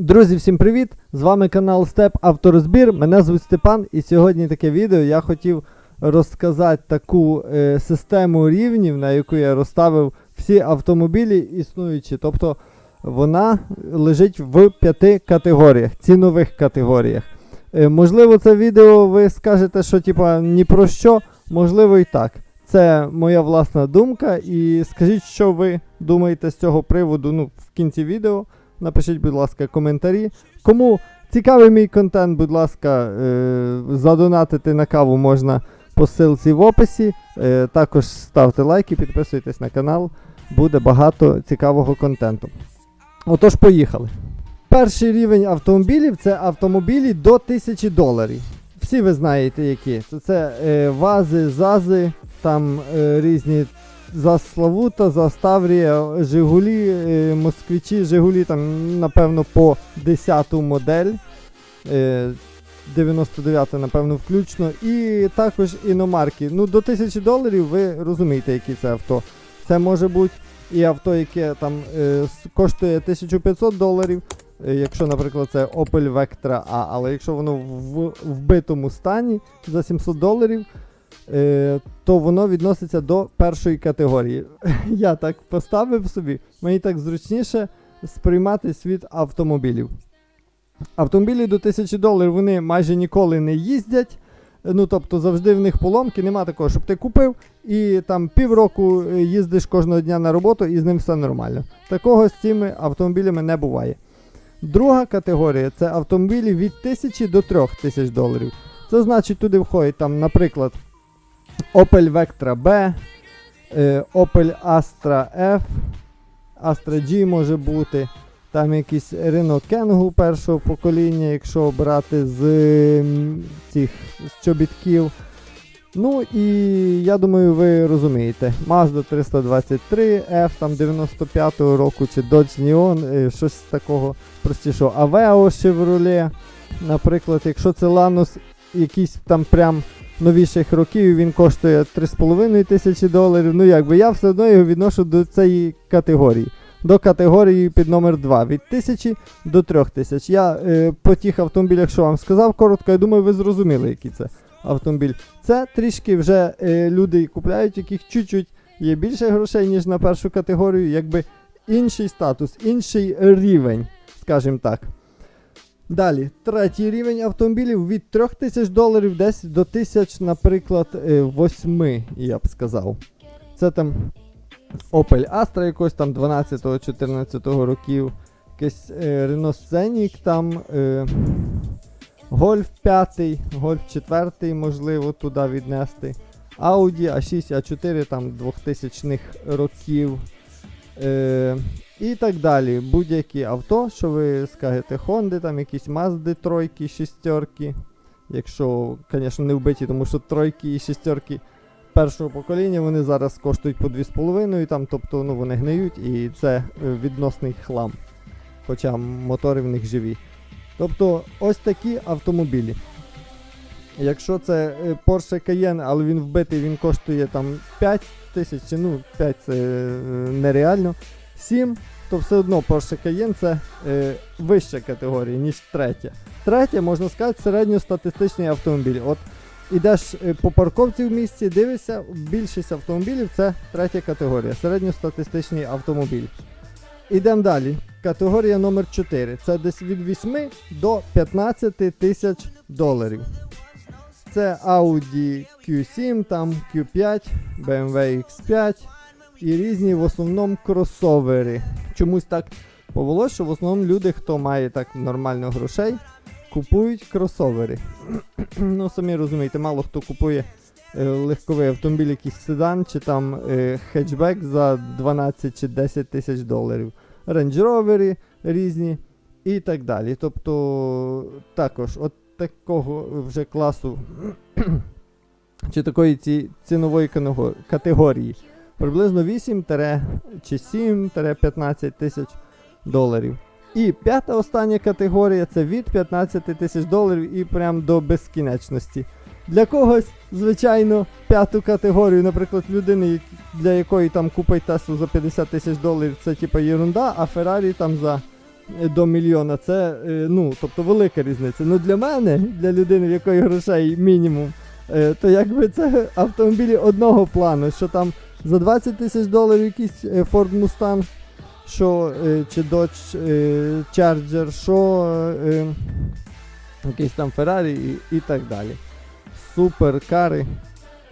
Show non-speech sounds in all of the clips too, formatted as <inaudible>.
Друзі, всім привіт! З вами канал Степ Авторозбір. Мене звуть Степан, і сьогодні таке відео я хотів розказати таку е, систему рівнів, на яку я розставив всі автомобілі існуючі. Тобто вона лежить в п'яти категоріях, цінових категоріях. Е, можливо, це відео ви скажете, що типа ні про що, можливо і так. Це моя власна думка. І скажіть, що ви думаєте з цього приводу ну, в кінці відео. Напишіть, будь ласка, коментарі. Кому цікавий мій контент, будь ласка, е- задонатити на каву можна по ссылці в описі. Е- також ставте лайки, підписуйтесь на канал. Буде багато цікавого контенту. Отож, поїхали. Перший рівень автомобілів це автомобілі до 1000 доларів. Всі ви знаєте, які. Це, це е, вази, зази, там е, різні за Славута, за Ставрія, Жигулі, е, Москвичі, Жигулі, там, напевно, по 10-ту модель. Е, 99 напевно, включно. І також іномарки. Ну, до 1000 доларів ви розумієте, які це авто. Це може бути і авто, яке там е, коштує 1500 доларів. е, Якщо, наприклад, це Opel Vectra A, але якщо воно в вбитому стані за 700 доларів, е, то воно відноситься до першої категорії. <laughs> Я так поставив собі, мені так зручніше сприймати світ автомобілів. Автомобілі до 1000 доларів вони майже ніколи не їздять. Ну, тобто завжди в них поломки, нема такого, щоб ти купив і там півроку е, їздиш кожного дня на роботу і з ним все нормально. Такого з цими автомобілями не буває. Друга категорія це автомобілі від 1000 до 3000 доларів. Це значить, туди входить, там, наприклад, Opel Vectra B, е, Opel Astra F, Astra G може бути. Там якийсь Renault Kangoo першого покоління, якщо брати з цих з чобітків. Ну і я думаю, ви розумієте. Mazda 323 F там 95-го року чи Dodge Neon, е, щось такого простішого. Aveo Chevrolet, наприклад, якщо це Lanos якийсь там прям новіших років, він коштує 3,5 тисячі доларів. Ну якби я все одно його відношу до цієї категорії. До категорії під номер 2 від 1000 до 3000. Я е, по тих автомобілях, що вам сказав коротко, я думаю, ви зрозуміли, який це автомобіль. Це трішки вже е, люди купляють, яких чуть-чуть є більше грошей, ніж на першу категорію, якби інший статус, інший рівень, скажімо так. Далі, третій рівень автомобілів від 3000 доларів десь до 1000, наприклад, 8, я б сказав. Це там Opel Astra якось там 12-14 років, якийсь е, Renault Scenic там, е, Golf 5, Golf 4, можливо, туди віднести. Audi A6, A4 там 2000-х років. Е, і так далі. Будь-які авто, що ви скажете, Honda, там якісь Mazda тройки, шістерки. Якщо, звісно, не вбиті, тому що тройки і шістерки першого покоління вони зараз коштують по 2,5, там, тобто ну, вони гниють і це е, відносний хлам. Хоча мотори в них живі. Тобто ось такі автомобілі. Якщо це е, Porsche Cayenne, але він вбитий, він коштує там 5 тисяч, ну 5 це нереально. 7, то все одно Porsche Cayenne це е, вища категорія, ніж третя. Третя, можна сказати, середньостатистичний автомобіль. От ідеш е, по парковці в місті, дивишся, більшість автомобілів це третя категорія, середньостатистичний автомобіль. Ідемо далі. Категорія номер 4. Це десь від 8 до 15 тисяч доларів. Це Audi Q7, там Q5, BMW X5 і різні в основному кросовери. Чомусь так повело, що в основному люди, хто має так нормально грошей, купують кросовери. <clears throat> ну, самі розумієте, мало хто купує е, легковий автомобіль, якийсь седан чи там е, хетчбек за 12 чи 10 тисяч доларів. Rover різні і так далі. Тобто також от такого вже класу <clears throat> чи такої ці, цінової категорії приблизно 8 чи 7-15 тисяч доларів. І п'ята остання категорія це від 15 тисяч доларів і прям до безкінечності. Для когось, звичайно, п'яту категорію, наприклад, людини, для якої там купить Теслу за 50 тисяч доларів, це типа єрунда, а Феррарі там за е, до мільйона, це е, ну, тобто велика різниця. Ну для мене, для людини, в якої грошей мінімум, е, то якби це автомобілі одного плану, що там за 20 тисяч доларів якийсь е, Ford Mustang, що е, чи Dodge е, Charger, що е, якийсь там Ferrari і, і так далі. Суперкари.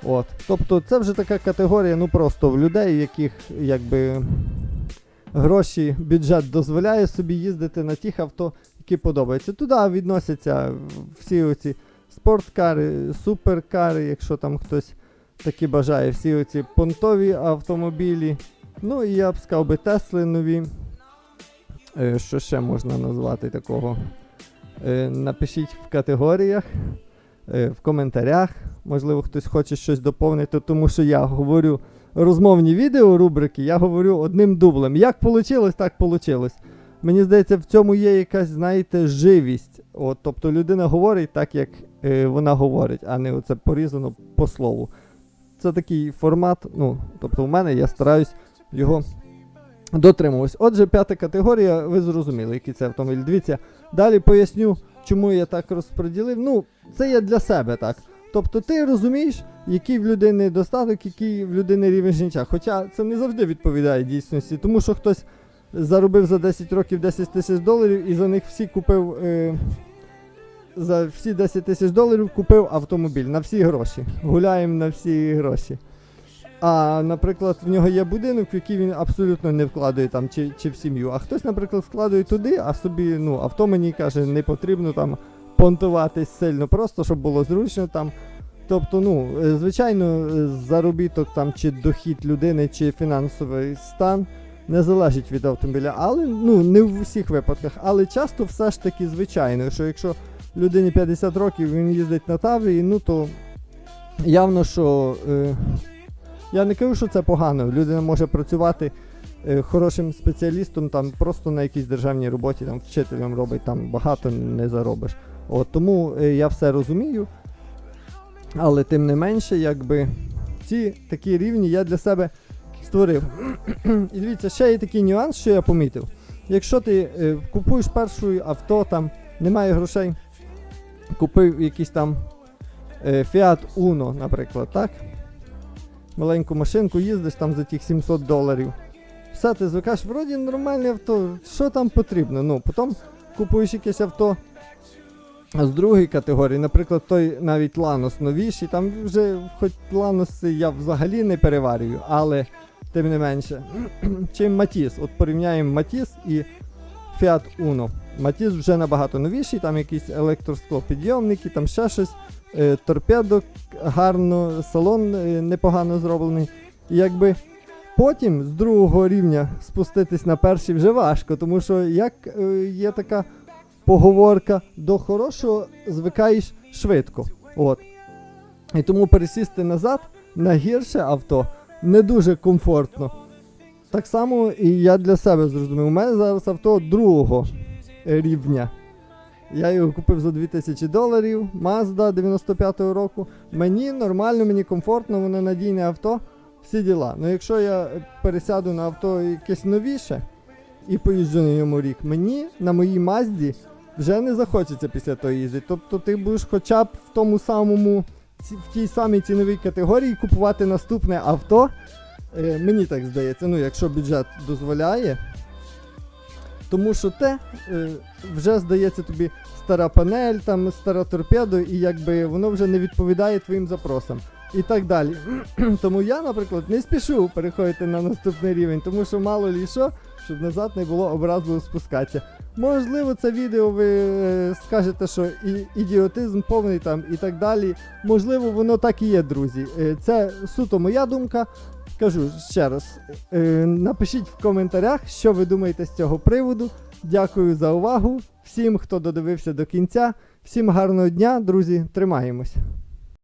От. Тобто це вже така категорія, ну просто в людей, яких якби гроші, бюджет дозволяє собі їздити на тих авто, які подобаються. Туди відносяться всі оці спорткари, суперкари, якщо там хтось таки бажає, всі оці понтові автомобілі. Ну і я б сказав би Тесли нові. Е, Що ще можна назвати такого? Е, Напишіть в категоріях, е, в коментарях. Можливо, хтось хоче щось доповнити, тому що я говорю розмовні відео, рубрики, я говорю одним дублем. Як вийшло, так вийшло. Мені здається, в цьому є якась, знаєте, живість. От, тобто людина говорить так, як е, вона говорить, а не оце порізано по слову. Це такий формат. Ну, тобто, в мене я стараюсь його дотримуватись. Отже, п'ята категорія, ви зрозуміли, який це автомобіль. Дивіться, далі поясню, чому я так розподілив. Ну, це є для себе так. Тобто ти розумієш, який в людини достаток, який в людини рівень життя. Хоча це не завжди відповідає дійсності, тому що хтось заробив за 10 років 10 тисяч доларів і за них всі купив. Е, за всі 10 тисяч доларів купив автомобіль на всі гроші. Гуляємо на всі гроші. А, наприклад, в нього є будинок, в який він абсолютно не вкладує там чи, чи в сім'ю. А хтось, наприклад, вкладує туди, а собі, ну, авто мені каже, не потрібно там понтуватись сильно, просто щоб було зручно там. Тобто, ну, е, звичайно, е, заробіток там чи дохід людини, чи фінансовий стан не залежить від автомобіля, але ну не в усіх випадках. Але часто все ж таки звичайно, що якщо людині 50 років він їздить на Таврії, ну то явно, що е, я не кажу, що це погано. Людина може працювати е, хорошим спеціалістом там просто на якійсь державній роботі, там вчителем робить, там багато не заробиш. От тому е, я все розумію. Але тим не менше, якби ці такі рівні я для себе створив. <clears throat> І дивіться, ще є такий нюанс, що я помітив. Якщо ти е, купуєш першу авто, там немає грошей, купив якийсь там е, Fiat Uno, наприклад, так? Маленьку машинку їздиш там за тих 700 доларів. Все, ти звикаєш, вроді нормальне авто, що там потрібно? Ну, потім купуєш якесь авто з другої категорії, наприклад, той навіть Ланос новіший, там вже хоч Ланос я взагалі не переварюю, але тим не менше. <clears throat> Чим Матіс. От порівняємо Матіс і Fiat Uno. Матіс вже набагато новіший, там якісь електросклопідйомники, там ще щось. Е, торпедо гарно, салон е, непогано зроблений. І якби потім з другого рівня спуститись на перший вже важко, тому що як е, є така поговорка, до хорошого звикаєш швидко. От. І тому пересісти назад на гірше авто не дуже комфортно. Так само і я для себе зрозумів. У мене зараз авто другого рівня. Я його купив за 2000 доларів, Mazda 95-го року. Мені нормально, мені комфортно, воно надійне авто, всі діла. Ну якщо я пересяду на авто якесь новіше і поїжджу на ньому рік, мені на моїй Мазді вже не захочеться після того їздити. Тобто ти будеш хоча б в тому самому, в тій самій ціновій категорії купувати наступне авто. Е, мені так здається, ну якщо бюджет дозволяє. Тому що те е, вже здається тобі стара панель, там стара торпедо, і якби воно вже не відповідає твоїм запросам. І так далі. <clears throat> тому я, наприклад, не спішу переходити на наступний рівень, тому що мало лі що, щоб назад не було образливо спускатися. Можливо, це відео ви е, скажете, що і, ідіотизм повний там і так далі. Можливо, воно так і є, друзі. Е, це суто моя думка. Кажу ще раз, е, напишіть в коментарях, що ви думаєте з цього приводу. Дякую за увагу. Всім, хто додивився до кінця. Всім гарного дня, друзі. Тримаємось.